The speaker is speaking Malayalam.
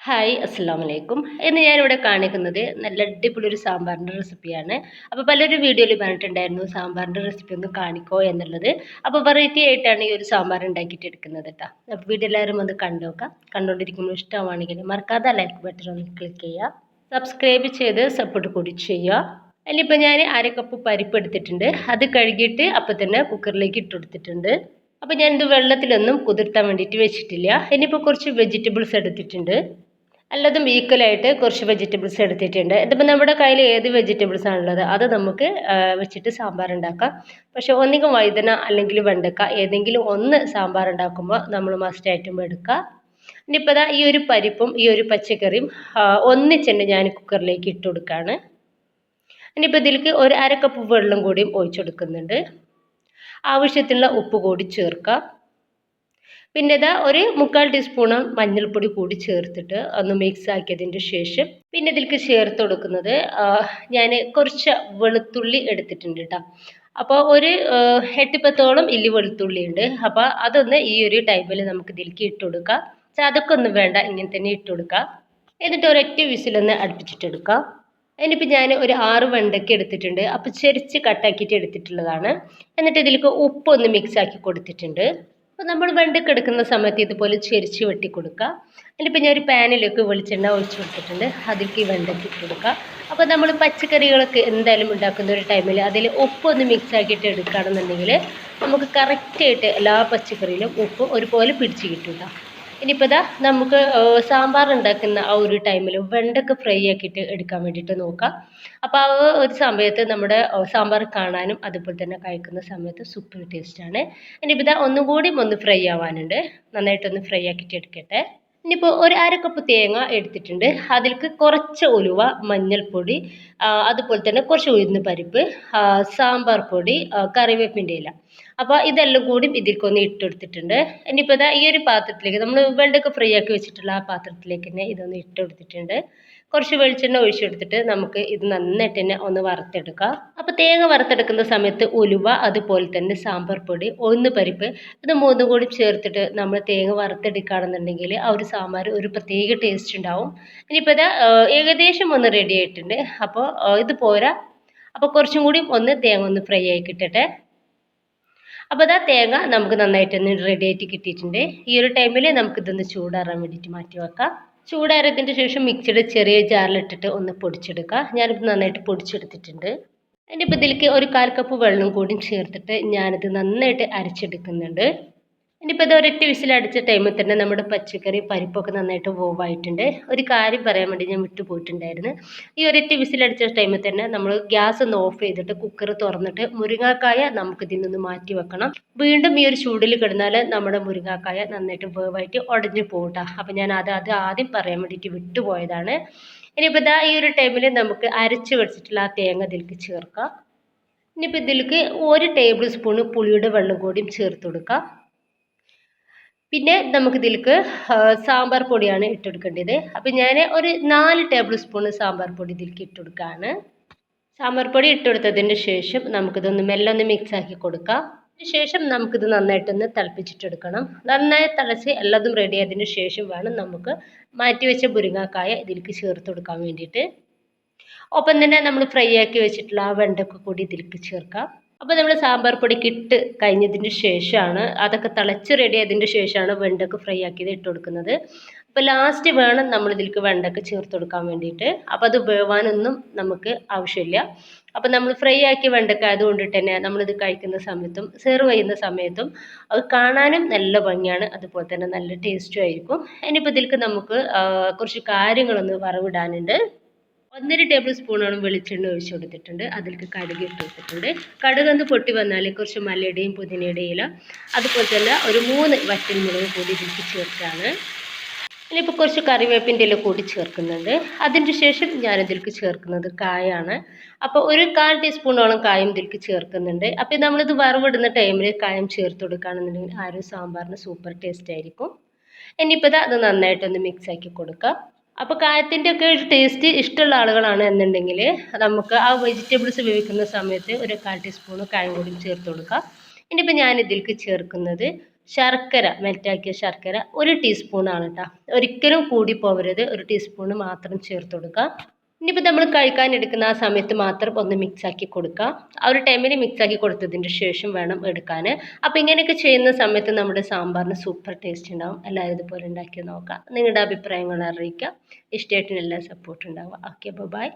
ഹായ് അസ്സാം വലൈക്കും ഇന്ന് ഞാനിവിടെ കാണിക്കുന്നത് നല്ല അടിപൊളി ഒരു സാമ്പാറിന്റെ റെസിപ്പിയാണ്. അപ്പോൾ പലരും വീഡിയോയിൽ പറഞ്ഞിട്ടുണ്ടായിരുന്നു സാമ്പാറിന്റെ റെസിപ്പി ഒന്ന് കാണിക്കോ എന്നുള്ളത്. അപ്പോൾ വെറൈറ്റി ആയിട്ടാണ് ഈ ഒരു സാമ്പാർ ഉണ്ടാക്കിയിട്ട് എടുക്കുന്നത് കേട്ടോ അപ്പോൾ വീഡിയോ എല്ലാവരും ഒന്ന് കണ്ടു നോക്കാം. കണ്ടുകൊണ്ടിരിക്കുമ്പോൾ ഇഷ്ടമാണെങ്കിൽ മറക്കാതെ ലൈക്ക് ബട്ടൺ ഒന്ന് ക്ലിക്ക് ചെയ്യുക. സബ്സ്ക്രൈബ് ചെയ്ത് സപ്പോർട്ട് കൂടി ചെയ്യുക. അതിലിപ്പോൾ ഞാൻ അര കപ്പ് പരിപ്പ് എടുത്തിട്ടുണ്ട്. അത് കഴുകിയിട്ട് അപ്പോൾ തന്നെ കുക്കറിലേക്ക് ഇട്ട് കൊടുത്തിട്ടുണ്ട്. അപ്പോൾ ഞാനിത് വെള്ളത്തിലൊന്നും കുതിർത്താൻ വേണ്ടിയിട്ട് വെച്ചിട്ടില്ല. ഇനിയിപ്പോൾ കുറച്ച് വെജിറ്റബിൾസ് എടുത്തിട്ടുണ്ട്. എല്ലാതും ഈക്വലായിട്ട് കുറച്ച് വെജിറ്റബിൾസ് എടുത്തിട്ടുണ്ട്. ഇതിപ്പോൾ നമ്മുടെ കയ്യിൽ ഏത് വെജിറ്റബിൾസ് ആണുള്ളത്? അത് നമുക്ക് വെച്ചിട്ട് സാമ്പാർ ഉണ്ടാക്കാം. പക്ഷേ ഒന്നുകിൽ വഴുതന അല്ലെങ്കിൽ വെണ്ടക്ക ഏതെങ്കിലും ഒന്ന് സാമ്പാർ ഉണ്ടാക്കുമ്പോൾ നമ്മൾ മസ്റ്റ് ആയിട്ടും എടുക്കുക. ഇനിയിപ്പോൾ ഈ ഒരു പരിപ്പും ഈ ഒരു പച്ചക്കറിയും ഒന്നിച്ചുണ്ട് ഞാൻ കുക്കറിലേക്ക് ഇട്ട് കൊടുക്കുകയാണ്. ഇനിയിപ്പോൾ ഇതിലേക്ക് ഒരു അരക്കപ്പ് കപ്പ് വെള്ളം കൂടിയും ഒഴിച്ചെടുക്കുന്നുണ്ട് ആവശ്യത്തിനുള്ള ഉപ്പ് കൂടി ചേർക്കാം പിന്നെ ഇതാ ഒരു മുക്കാൽ ടീസ്പൂൺ മഞ്ഞൾപ്പൊടി കൂടി ചേർത്തിട്ട് ഒന്ന് മിക്സ് ആക്കിയതിന്റെ ശേഷം പിന്നെ ഇതിലേക്ക് ചേർത്ത് കൊടുക്കുന്നത് ഞാൻ കുറച്ച് വെളുത്തുള്ളി എടുത്തിട്ടുണ്ട് കേട്ടോ അപ്പോൾ ഒരു എട്ടിപ്പത്തോളം ഇല്ലി വെളുത്തുള്ളി ഉണ്ട്. അപ്പോൾ അതൊന്ന് ഈ ഒരു ടൈമിൽ നമുക്ക് ഇതിലേക്ക് ഇട്ട് കൊടുക്കാം. ചതക്കൊന്നും വേണ്ട ഇങ്ങനെ തന്നെ ഇട്ട് കൊടുക്കാം. എന്നിട്ട് ഒരൊറ്റ വിസിലൊന്ന് അടുപ്പിച്ചിട്ടെടുക്കാം അതിനിപ്പോൾ ഞാൻ ഒരു ആറ് വെണ്ടയ്ക്ക എടുത്തിട്ടുണ്ട്. അപ്പോൾ ചെരിച്ച് കട്ടാക്കിയിട്ട് എടുത്തിട്ടുള്ളതാണ്. എന്നിട്ട് ഇതിലേക്ക് ഉപ്പൊന്ന് മിക്സ് ആക്കി കൊടുത്തിട്ടുണ്ട്. അപ്പോൾ നമ്മൾ വെണ്ടയ്ക്ക എടുക്കുന്ന സമയത്ത് ഇതുപോലെ ചെരിച്ച് വെട്ടി കൊടുക്കുക. എന്നിട്ടിപ്പോൾ ഞാൻ ഒരു പാനിലേക്ക് വെളിച്ചെണ്ണ ഒഴിച്ച് കൊടുത്തിട്ടുണ്ട്. അതിലേക്ക് ഈ വെണ്ടയ്ക്ക ഇട്ട് കൊടുക്കുക. അപ്പോൾ നമ്മൾ പച്ചക്കറികളൊക്കെ എന്തായാലും ഉണ്ടാക്കുന്ന ഒരു ടൈമിൽ അതിൽ ഉപ്പൊന്ന് മിക്സ് ആക്കിയിട്ട് എടുക്കുകയാണെന്നുണ്ടെങ്കിൽ നമുക്ക് കറക്റ്റായിട്ട് എല്ലാ പച്ചക്കറിയിലും ഉപ്പ് ഒരുപോലെ പിടിച്ച് കിട്ടും കേട്ടോ ഇനിയിപ്പോൾ ഇതാ നമുക്ക് സാമ്പാർ ഉണ്ടാക്കുന്ന ആ ഒരു ടൈമിൽ വെണ്ടക്ക ഫ്രൈ ആക്കിയിട്ട് എടുക്കാൻ വേണ്ടിയിട്ട് നോക്കാം. അപ്പോൾ ആ ഒരു സമയത്ത് നമ്മുടെ സാമ്പാർ കാണാനും അതുപോലെ തന്നെ കഴിക്കുന്ന സമയത്ത് സൂപ്പർ ടേസ്റ്റാണ് ഇനിയിപ്പോൾ ഇതാ ഒന്നും കൂടി ഒന്ന് ഫ്രൈ ആവാനുണ്ട്. നന്നായിട്ടൊന്ന് ഫ്രൈ ആക്കിയിട്ട് എടുക്കട്ടെ. ഇനിയിപ്പോൾ ഒരു അര കപ്പ് തേങ്ങ എടുത്തിട്ടുണ്ട്. അതിലേക്ക് കുറച്ച് ഉലുവ മഞ്ഞൾപ്പൊടി അതുപോലെ തന്നെ കുറച്ച് ഉഴുന്ന് പരിപ്പ് സാമ്പാർ പൊടി കറിവേപ്പിന്റെ ഇല. അപ്പോൾ ഇതെല്ലാം കൂടി ഇതിലേക്കൊന്ന് ഇട്ടെടുത്തിട്ടുണ്ട് ഇനിയിപ്പോൾ ഇതാ ഈ ഒരു പാത്രത്തിലേക്ക് നമ്മൾ വെണ്ടയ്ക്ക ഫ്രീ ആക്കി വെച്ചിട്ടുള്ള ആ പാത്രത്തിലേക്ക് തന്നെ ഇതൊന്ന് ഇട്ടെടുത്തിട്ടുണ്ട് കുറച്ച് വെളിച്ചെണ്ണ ഒഴിച്ച് കൊടുത്തിട്ട് നമുക്ക് ഇത് നന്നായിട്ട് തന്നെ ഒന്ന് വറുത്തെടുക്കാം. അപ്പോൾ തേങ്ങ വറുത്തെടുക്കുന്ന സമയത്ത് ഉലുവ അതുപോലെ തന്നെ സാമ്പാർ പൊടി ഒന്ന് പരിപ്പ് ഇത് മൂന്നും കൂടി ചേർത്തിട്ട് നമ്മൾ തേങ്ങ വറുത്തെടുക്കുകയാണെന്നുണ്ടെങ്കിൽ ആ ഒരു സാമ്പാർ ഒരു പ്രത്യേക ടേസ്റ്റ് ഉണ്ടാവും. ഇനിയിപ്പോൾ ദാ ഏകദേശം ഒന്ന് റെഡി ആയിട്ടുണ്ട്. അപ്പോൾ ഇത് പോരാ. അപ്പോൾ കുറച്ചും കൂടി ഒന്ന് തേങ്ങ ഒന്ന് ഫ്രൈ ആയി കിട്ടട്ടെ. അപ്പോൾ ദാ തേങ്ങ നമുക്ക് നന്നായിട്ടൊന്ന് റെഡി ആയിട്ട് കിട്ടിയിട്ടുണ്ട്. ഈ ഒരു ടൈമിൽ നമുക്കിതൊന്ന് ചൂടാറാൻ വേണ്ടിയിട്ട് മാറ്റി വെക്കാം. ചൂടാറിയതിന് ശേഷം മിക്സിയുടെ ചെറിയ ജാറിലിട്ടിട്ട് ഒന്ന് പൊടിച്ചെടുക്കുക ഞാനിപ്പോൾ നന്നായിട്ട് പൊടിച്ചെടുത്തിട്ടുണ്ട്. അതിന്റെ ഇപ്പോൾ ഇതിലേക്ക് ഒരു കാൽ കപ്പ് വെള്ളം കൂടി ചേർത്തിട്ട് ഞാനിത് നന്നായിട്ട് അരച്ചെടുക്കുന്നുണ്ട്. ഇനിയിപ്പോൾ ഇത് ഒരൊറ്റ വിസിലടിച്ച ടൈമിൽ തന്നെ നമ്മുടെ പച്ചക്കറി പരിപ്പൊക്കെ നന്നായിട്ട് വേവായിട്ടുണ്ട് ഒരു കാര്യം പറയാൻ വേണ്ടി ഞാൻ വിട്ടുപോയിട്ടുണ്ടായിരുന്നു ഈ ഒരൊറ്റ വിസിലടിച്ച ടൈമിൽ തന്നെ നമ്മൾ ഗ്യാസ് ഒന്ന് ഓഫ് ചെയ്തിട്ട് കുക്കർ തുറന്നിട്ട് മുരിങ്ങാക്കായ നമുക്ക് ഇതിൽ നിന്ന് മാറ്റി വെക്കണം. വീണ്ടും ഈ ഒരു ചൂടിൽ കിടന്നാൽ നമ്മുടെ മുരിങ്ങാക്കായ നന്നായിട്ട് വേവായിട്ട് ഉടഞ്ഞു പോകട്ടെ അപ്പം ഞാൻ അത് അത് ആദ്യം പറയാൻ വേണ്ടിയിട്ട് വിട്ടുപോയതാണ് ഇനിയിപ്പോൾ ഇതാ ഈ ഒരു ടൈമിൽ നമുക്ക് അരച്ച് വെച്ചിട്ടുള്ള ആ തേങ്ങ ഇതിലേക്ക് ചേർക്കാം. ഇനിയിപ്പോൾ ഇതിലേക്ക് ഒരു ടേബിൾ സ്പൂണ് പുളിയുടെ വെള്ളം കൂടിയും ചേർത്ത് കൊടുക്കാം. പിന്നെ നമുക്ക് ഇതിലേക്ക് സാമ്പാർ പൊടിയാണ് ഇട്ടെടുക്കേണ്ടത്. അപ്പം ഞാൻ ഒരു നാല് ടേബിൾ സ്പൂൺ സാമ്പാർ പൊടി ഇതിലേക്ക് ഇട്ടുകൊടുക്കുകയാണ് സാമ്പാർ പൊടി ഇട്ടെടുത്തതിന് ശേഷം നമുക്കിതൊന്ന് മെല്ലെ ഒന്ന് മിക്സ് ആക്കി കൊടുക്കാം. ശേഷം നമുക്കിത് നന്നായിട്ടൊന്ന് തിളപ്പിച്ചിട്ടെടുക്കണം. നന്നായി തിളച്ച് എല്ലാതും റെഡി ആയതിന് ശേഷം വേണം നമുക്ക് മാറ്റി വെച്ച മുരിങ്ങാക്കായ ഇതിലേക്ക് ചേർത്ത് കൊടുക്കാൻ വേണ്ടിയിട്ട്. ഒപ്പം തന്നെ നമ്മൾ ഫ്രൈ ആക്കി വെച്ചിട്ടുള്ള ആ വെണ്ടക്ക കൂടി ഇതിലേക്ക് ചേർക്കാം. അപ്പോൾ നമ്മൾ സാമ്പാർ പൊടിക്ക് ഇട്ട് കഴിഞ്ഞതിന് ശേഷമാണ് അതൊക്കെ തിളച്ച് റെഡി ആയതിന് ശേഷമാണ് വെണ്ടക്ക ഫ്രൈ ആക്കിയത് ഇട്ട് കൊടുക്കുന്നത്. അപ്പോൾ ലാസ്റ്റ് വേണം നമ്മൾ ഇതിലേക്ക് വെണ്ടക്ക ചേർത്ത് കൊടുക്കാൻ വേണ്ടിയിട്ട്. അപ്പോൾ അത് വേവാനൊന്നും നമുക്ക് ആവശ്യമില്ല. അപ്പോൾ നമ്മൾ ഫ്രൈ ആക്കിയ വെണ്ടക്ക ആയതുകൊണ്ട് തന്നെ നമ്മളിത് കഴിക്കുന്ന സമയത്തും സെർവ് ചെയ്യുന്ന സമയത്തും അത് കാണാനും നല്ല ഭംഗിയാണ്. അതുപോലെ തന്നെ നല്ല ടേസ്റ്റും ആയിരിക്കും. ഇനിയിപ്പോൾ ഇതിലേക്ക് നമുക്ക് കുറച്ച് കാര്യങ്ങളൊന്ന് വറവിടാനുണ്ട്. ഒന്നര ടേബിൾ സ്പൂണോളം വെളിച്ചെണ്ണ ഒഴിച്ചു കൊടുത്തിട്ടുണ്ട്. അതിലേക്ക് കടുക് ഇട്ട് കൊടുത്തിട്ടുണ്ട്. കടുക് ഒന്ന് പൊട്ടി വന്നാൽ കുറച്ച് മല്ലയുടെയും പുതിനയുടെയും ഇല അതുപോലെ തന്നെ ഒരു മൂന്ന് വറ്റൽ മുളക് കൂടി ഇതിലേക്ക് ചേർത്താണ് ഇനിയിപ്പോൾ കുറച്ച് കറിവേപ്പിന്റെ ഇല കൂടി ചേർക്കുന്നുണ്ട്. അതിന്റെ ശേഷം ഞാൻ ഇതിലേക്ക് ചേർക്കുന്നത് കായാണ്. അപ്പോൾ ഒരു കാൽ ടീസ്പൂണോളം കായം ഇതിലേക്ക് ചേർക്കുന്നുണ്ട്. അപ്പോൾ നമ്മളിത് വറവിടുന്ന ടൈമിൽ കായം ചേർത്ത് കൊടുക്കുകയാണെന്നുണ്ടെങ്കിൽ ആ ഒരു സാമ്പാറിന് സൂപ്പർ ടേസ്റ്റ് ആയിരിക്കും. ഇനിയിപ്പോൾ അത് നന്നായിട്ടൊന്ന് മിക്സ് ആക്കി കൊടുക്കാം. അപ്പോൾ കായത്തിന്റെ ഒക്കെ ഒരു ടേസ്റ്റ് ഇഷ്ടമുള്ള ആളുകളാണ് എന്നുണ്ടെങ്കിൽ നമുക്ക് ആ വെജിറ്റബിൾസ് വേവിക്കുന്ന സമയത്ത് ഒരു കാൽ ടീസ്പൂൺ കായം ചേർത്ത് കൊടുക്കാം. ഇനിയിപ്പോൾ ഞാൻ ഇതിലേക്ക് ചേർക്കുന്നത് ശർക്കര മെൽറ്റാക്കിയ ശർക്കര ഒരു ടീസ്പൂണാണ് കേട്ടോ ഒരിക്കലും കൂടി പോകരുത് ഒരു ടീസ്പൂണ് മാത്രം ചേർത്ത് കൊടുക്കുക ഇനിയിപ്പോൾ നമ്മൾ കഴിക്കാൻ എടുക്കുന്ന ആ സമയത്ത് മാത്രം ഒന്ന് മിക്സാക്കി കൊടുക്കുക ആ ഒരു ടൈമിൽ മിക്സാക്കി കൊടുത്തതിന് ശേഷം വേണം എടുക്കാൻ അപ്പോൾ ഇങ്ങനെയൊക്കെ ചെയ്യുന്ന സമയത്ത് നമ്മുടെ സാമ്പാറിന് സൂപ്പർ ടേസ്റ്റ് ഉണ്ടാവും. എല്ലാവരും ഇതുപോലെ ഉണ്ടാക്കി നോക്കാം. നിങ്ങളുടെ അഭിപ്രായങ്ങൾ അറിയിക്കുക ഇഷ്ടമായിട്ടിന് എല്ലാ സപ്പോർട്ടും ഉണ്ടാവുക. Okay bye